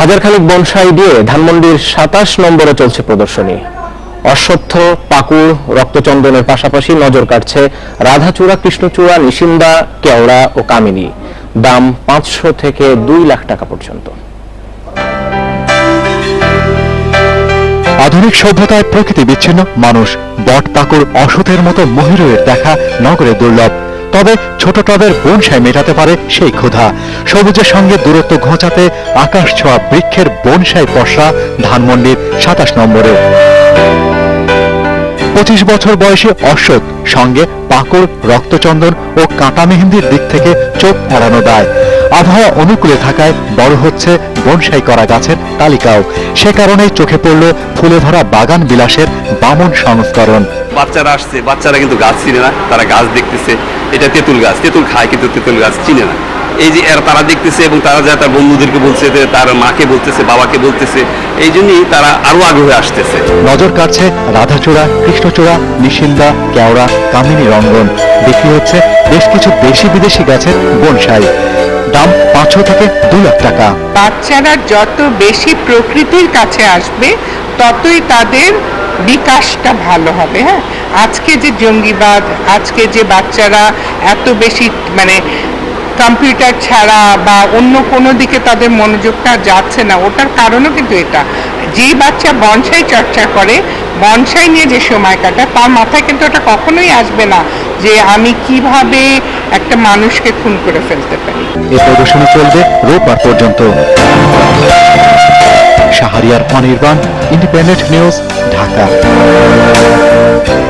হাজারখানিক bonsai দিয়ে ধানমন্ডির সাতাশ নম্বরে চলছে প্রদর্শনী। অশ্বত্থ, পাকুড়, রক্তচন্দনের পাশাপাশি নজর কাটছে রাধাচূড়া, কৃষ্ণচূড়া, নিশিন্দা, কেওড়া ও কামিনী। দাম পাঁচশো থেকে দুই লাখ টাকা পর্যন্ত। আধুনিক সভ্যতায় প্রকৃতি বিচ্ছিন্ন। মানুষ বট পাকুর অসতের মতো মহিরুয়ের দেখা নগরে দুর্লভ। তবে ছোট টবের বনসাই মেটাতে পারে সেই ক্ষুধা। সবুজের সঙ্গে দূরত্ব ঘোচাতে আকাশ ছোঁয়া বৃক্ষের বনসাই পশা ধানমন্ডির সাতাশ নম্বরে। পঁচিশ বছর বয়সী অশ্বত সঙ্গে পাকড়, রক্তচন্দন ও কাঁটা মেহেন্দির দিক থেকে চোখ এড়ানো দায়। আবহাওয়া অনুকূলে থাকায় বড় হচ্ছে বনসাই করা গাছের তালিকাও। সে কারণেই চোখে পড়ল ফুলে ভরা বাগান বিলাসের বামন সংস্করণ। বাচ্চারা আসছে, বাচ্চারা কিন্তু গাছ চিনে না, তারা গাছ দেখতেছে। এটা তেঁতুল গাছ তেঁতুল খায় কিন্তু তেঁতুল গাছ চিনে না। এই যে এরা তারা দেখতেছে এবং তারা যা তার বন্ধুদেরকে বলছে যে তার মাকে বলতেছে বাবাকে বলতেছে এই জন্যই তারা আরও আগ্রহে আসতেছে। নজর কাটছে রাধাচূড়া কৃষ্ণচূড়া নিশিন্দা কেওড়া কামিনী রঙ্গন। বিক্রি হচ্ছে বেশ কিছু দেশি বিদেশি গাছের বনসাই। দাম পাঁচশো থেকে দু লাখ টাকা। বাচ্চারা যত বেশি প্রকৃতির কাছে আসবে ততই তাদের বিকাশটা ভালো হবে হ্যাঁ? আজকে যে জঙ্গিবাদ, আজকে যে বাচ্চারা এত বেশি মানে কম্পিউটার ছাড়া বা অন্য কোনো দিকে তাদের মনোযোগটা যাচ্ছে না, ওটার কারণও কিন্তু এটা। যেই বাচ্চা বনসাই চর্চা করে, বনসাই নিয়ে যে সময় কাটায়, তার মাথায় কিন্তু ওটা কখনোই আসবে না যে আমি কীভাবে একটা মানুষকে খুন করে ফেলতে পারি। এ প্রদর্শনী চলবে রোববার পর্যন্ত। Shahriar Anirban independent news Dhaka.